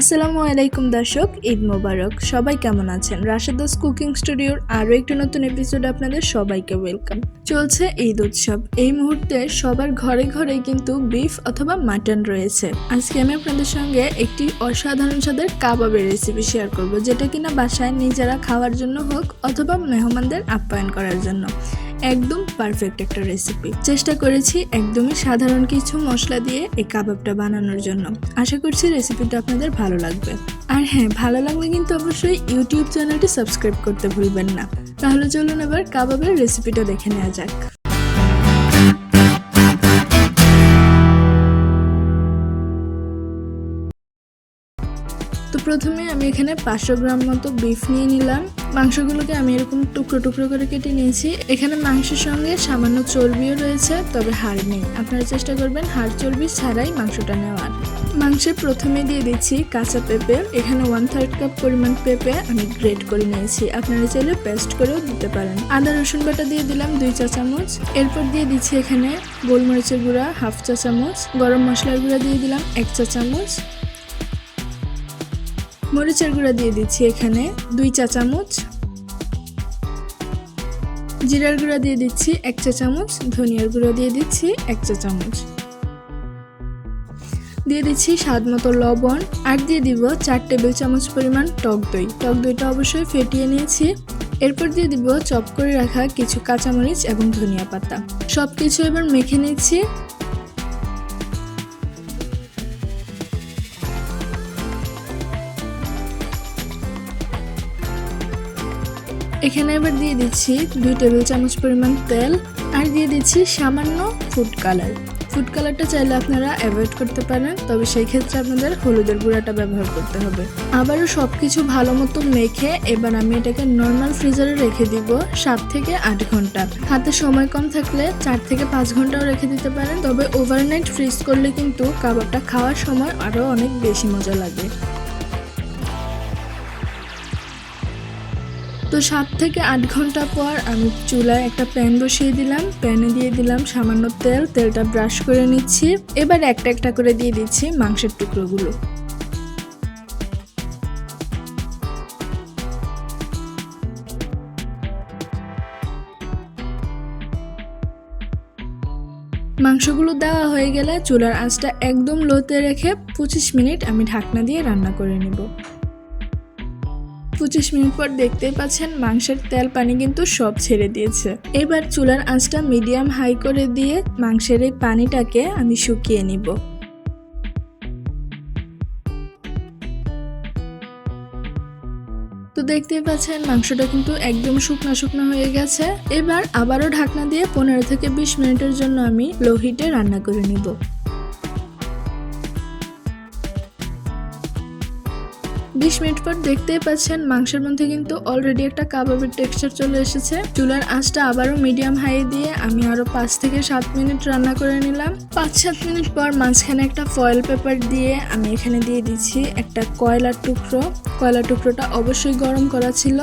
আসসালামু আলাইকুম দর্শক, ঈদ মোবারক। সবাই কেমন আছেন? রাশেদাস কুকিং স্টুডিওর আরও একটি নতুন এপিসোডে আপনাদের সবাইকে ওয়েলকাম চলছে ঈদ উৎসব। এই মুহূর্তে সবার ঘরে ঘরেই কিন্তু বিফ অথবা মাটন রয়েছে। আজকে আমি আপনাদের সঙ্গে একটি অসাধারণ স্বাদের কাবাবের রেসিপি শেয়ার করব, যেটা কিনা বাসায় নিজেরা খাওয়ার জন্য হোক অথবা মেহমানদের আপ্যায়ন করার জন্য। একদম পারফেক্ট একটা রেসিপি চেষ্টা করেছি একদমই সাধারণ কিছু মশলা দিয়ে এই কাবাবটা বানানোর জন্য। আশা করছি রেসিপিটা আপনাদের ভালো লাগবে। আর হ্যাঁ ভালো লাগলে কিন্তু অবশ্যই ইউটিউব চ্যানেলটি সাবস্ক্রাইব করতে ভুলবেন না। তাহলে চলুন এবার কাবাবের রেসিপিটা দেখে নেওয়া যাক। প্রথমে আমি এখানে পাঁচশো গ্রাম মতো বিফ নিয়ে নিলাম। মাংসগুলোকে আমি এরকম টুকরো টুকরো করে কেটে নিয়েছি। এখানে মাংসের সঙ্গে সামান্য চর্বিও রয়েছে, তবে হাড় নেই। আপনারা চেষ্টা করবেন হাড় চর্বি ছাড়াই মাংসটা নেওয়ার। মাংসে প্রথমে দিয়ে দিচ্ছি কাঁচা পেঁপে। এখানে ওয়ান থার্ড কাপ পরিমাণ পেঁপে আমি গ্রেট করে নিয়েছি। আপনারা চাইলে পেস্ট করেও দিতে পারেন। আদা, রসুন বাটা দিয়ে দিলাম দুই চা চামচ। এরপর দিয়ে দিচ্ছি এখানে গোলমরিচের গুঁড়া, হাফ চা চামচ। গরম মশলার গুঁড়া দিয়ে দিলাম এক চা চামচ। মরিচের গুঁড়া দিয়ে দিচ্ছি এখানে দুই চা চামচ। জিরার গুঁড়া দিয়ে দিচ্ছি এক চা চামচ, ধনিয়ার গুঁড়া দিয়ে দিচ্ছি এক চা চামচ। দিয়ে দিচ্ছি স্বাদ মতো লবণ আর দিয়ে দিব চার টেবিল চামচ পরিমাণ টক দই। টক দইটা অবশ্যই ফেটিয়ে নিয়েছি। এরপর দিয়ে দিব চপ করে রাখা কিছু কাঁচামরিচ এবং ধনিয়া পাতা। সব কিছু এবার মেখে নিচ্ছি। এখানে এবার দিয়ে দিচ্ছি দুই টেবিল চামচ পরিমাণ তেল আর দিয়ে দিচ্ছি সামান্য ফুড কালার ফুড কালারটা চাইলে আপনারা অ্যাভয়েড করতে পারেন, তবে সেই ক্ষেত্রে আপনাদের হলুদের গুঁড়াটা ব্যবহার করতে হবে। আবারও সব কিছু ভালো মতো মেখে এবার আমি এটাকে নর্মাল ফ্রিজারে রেখে দিব সাত থেকে আট ঘণ্টা। হাতে সময় কম থাকলে চার থেকে পাঁচ ঘন্টাও রেখে দিতে পারেন, তবে ওভারনাইট ফ্রিজ করলে কিন্তু কাবাবটা খাওয়ার সময় আরও অনেক বেশি মজা লাগে। তো সাত থেকে আট ঘণ্টা পর আমি চুলায় একটা প্যান বসিয়ে দিলাম। প্যানে দিয়ে দিলাম সামান্য তেল। তেলটা ব্রাশ করে নিচ্ছি। এবার একটা একটা করে দিয়ে দিচ্ছি মাংসের টুকরোগুলো। মাংসগুলো দেওয়া হয়ে গেলে চুলার আঁচটা একদম লোতে রেখে পঁচিশ মিনিট আমি ঢাকনা দিয়ে রান্না করে নিব। পঁচিশ মিনিট পর দেখতেই পাচ্ছেন মাংসের তেল পানি কিন্তু সব ছেড়ে দিয়েছে। এবার চুলার আঁচটা মিডিয়াম হাই করে দিয়ে মাংসের এই পানিটাকে আমি শুকিয়ে নিব। তো দেখতেই পাচ্ছেন মাংসটা কিন্তু একদম শুকনো শুকনো হয়ে গেছে। এবার আবারও ঢাকনা দিয়ে পনেরো থেকে বিশ মিনিটের জন্য আমি লো হিটে রান্না করে নিব। বিশ মিনিট পর দেখতেই পাচ্ছেন মাংসের মধ্যে কিন্তু অলরেডি একটা কাবাবের টেক্সচার চলে এসেছে। চুলার আঁচটা আবারও মিডিয়াম হাই দিয়ে আমি আরও পাঁচ থেকে সাত মিনিট রান্না করে নিলাম। পাঁচ সাত মিনিট পর মাঝখানে একটা ফয়েল পেপার দিয়ে আমি এখানে দিয়ে দিচ্ছি একটা কয়লার টুকরো। কয়লার টুকরোটা অবশ্যই গরম করা ছিল।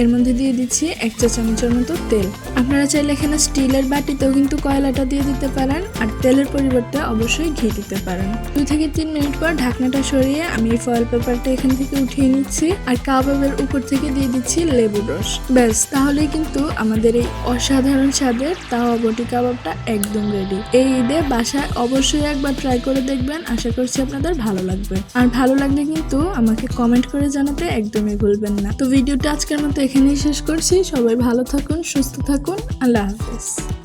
এর মধ্যে দিয়ে দিচ্ছি এক চা চামচের মতো তেল। আপনারা চাইলে এখানে স্টিলের বাটিতেও কিন্তু কয়লাটা দিয়ে দিতে পারেন, আর তেলের পরিবর্তে অবশ্যই ঘি দিতে পারেন। দুই থেকে তিন মিনিট পর ঢাকনাটা সরিয়ে আমি এই ফয়েল পেপারটা এখান থেকে উঠিয়ে নিচ্ছি, আর কাবাবের উপর থেকে দিয়ে দিচ্ছি লেবু রস। ব্যাস, তাহলেই কিন্তু আমাদের এই অসাধারণ স্বাদের তাওয়া বটি কাবাবটা একদম রেডি এই ঈদে বাসায় অবশ্যই একবার ট্রাই করে দেখবেন, আশা করছি আপনাদের ভালো লাগবে। আর ভালো লাগলে কিন্তু আমাকে কমেন্ট করে জানাতে একদমই ভুলবেন না। তো ভিডিওটা আজকের মতো এখানেই শেষ করছি। সবাই ভালো থাকুন সুস্থ থাকুন। আল্লাহ হাফেজ।